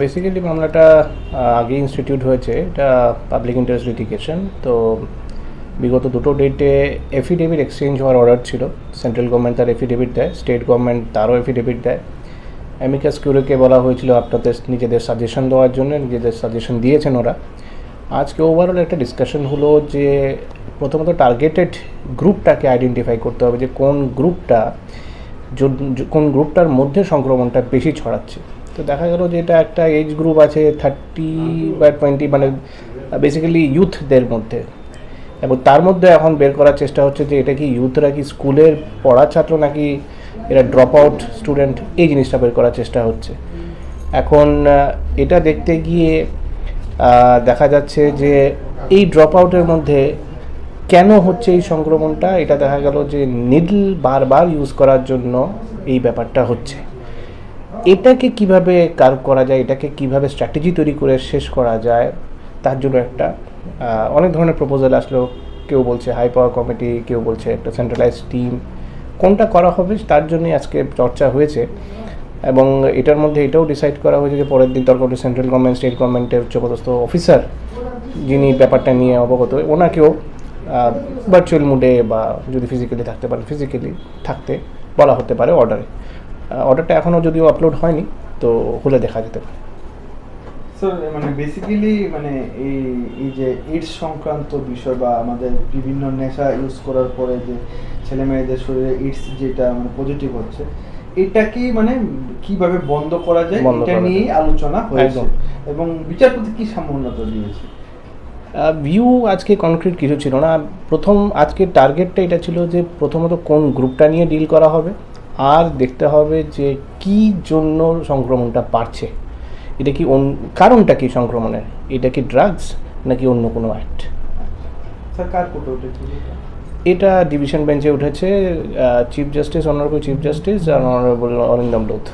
Basically মামলাটা আগে institute হয়েছে। এটা পাবলিক ইন্টারেস্ট লিটিগেশন তো বিগত দুটো ডেটে এফিডেভিট এক্সচেঞ্জ হওয়ার অর্ডার ছিল। সেন্ট্রাল গভর্নমেন্ট তার এফিডেভিট দেয় স্টেট গভর্নমেন্ট তারও এফিডেভিট দেয়। অ্যামিকাস কিউরিকে বলা হয়েছিল আপনাদের নিজেদের সাজেশন দেওয়ার জন্য, নিজেদের সাজেশন দিয়েছেন ওরা। আজকে ওভারঅল একটা ডিসকাশন হলো যে প্রথমত টার্গেটেড গ্রুপটাকে আইডেন্টিফাই করতে হবে যে কোন গ্রুপটা কোন গ্রুপটার মধ্যে সংক্রমণটা বেশি ছড়াচ্ছে। তো দেখা গেল যে এটা একটা এজ গ্রুপ আছে থার্টি বা টোয়েন্টি মানে বেসিক্যালি ইউথদের মধ্যে। এবং তার মধ্যে এখন বের করার চেষ্টা হচ্ছে যে এটা কি ইউথরা কি স্কুলের পড়ার ছাত্র নাকি এরা ড্রপ আউট স্টুডেন্ট এই জিনিসটা বের করার চেষ্টা হচ্ছে। এখন এটা দেখতে গিয়ে দেখা যাচ্ছে যে এই ড্রপ আউটের মধ্যে কেন হচ্ছে এই সংক্রমণটা? এটা দেখা গেল যে নিডল বারবার ইউজ করার জন্য এই ব্যাপারটা হচ্ছে। এটাকে কীভাবে কার্ভ করা যায়, এটাকে কীভাবে স্ট্র্যাটেজি তৈরি করে শেষ করা যায়, তার জন্য একটা অনেক ধরনের প্রপোজাল আসলো। কেউ বলছে হাই পাওয়ার কমিটি কেউ বলছে একটা সেন্ট্রালাইজ টিম কোনটা করা হবে তার জন্যই আজকে চর্চা হয়েছে। এবং এটার মধ্যে এটাও ডিসাইড করা হয়েছে যে পরের দিন দরকার সেন্ট্রাল গভর্নমেন্ট স্টেট গভর্নমেন্টের উচ্চপদস্থ অফিসার যিনি ব্যাপারটা নিয়ে অবগত, ওনাকেও ভার্চুয়াল মুডে বা যদি ফিজিক্যালি থাকতে পারে ফিজিক্যালি থাকতে বলা হতে পারে অর্ডারে অর্ডারটা এখনও যদিও আপলোড হয়নি তো হলে দেখা যেতে পারে। স্যার মানে বেসিক্যালি মানে এই এই যে এইডস সংক্রান্ত বিষয় বা আমাদের বিভিন্ন নেশা ইউজ করার পরে যে ছেলে মেয়েদের শরীরে এইডস যেটা মানে পজিটিভ হচ্ছে এটা কি মানে কীভাবে বন্ধ করা যায়? এটা নিয়েই আলোচনা হয়েছে। এবং বিচারপতি কি সামান্যতা দিয়েছে? ভিউ আজকে কনক্রিট কিছু ছিল না। প্রথম আজকে টার্গেটটা এটা ছিল যে প্রথমত কোন গ্রুপটা নিয়ে ডিল করা হবে। আর দেখতে হবে যে কি জন্য সংক্রমণটা বাড়ছে। এটা কি কারণটা কি সংক্রমণের? এটা কি ড্রাগস নাকি অন্য কোনো অ্যাক্ট? এটা? ডিভিশন বেঞ্চে উঠেছে chief justice honourable chief justice আর অনারেবল অরিন্দম লোধ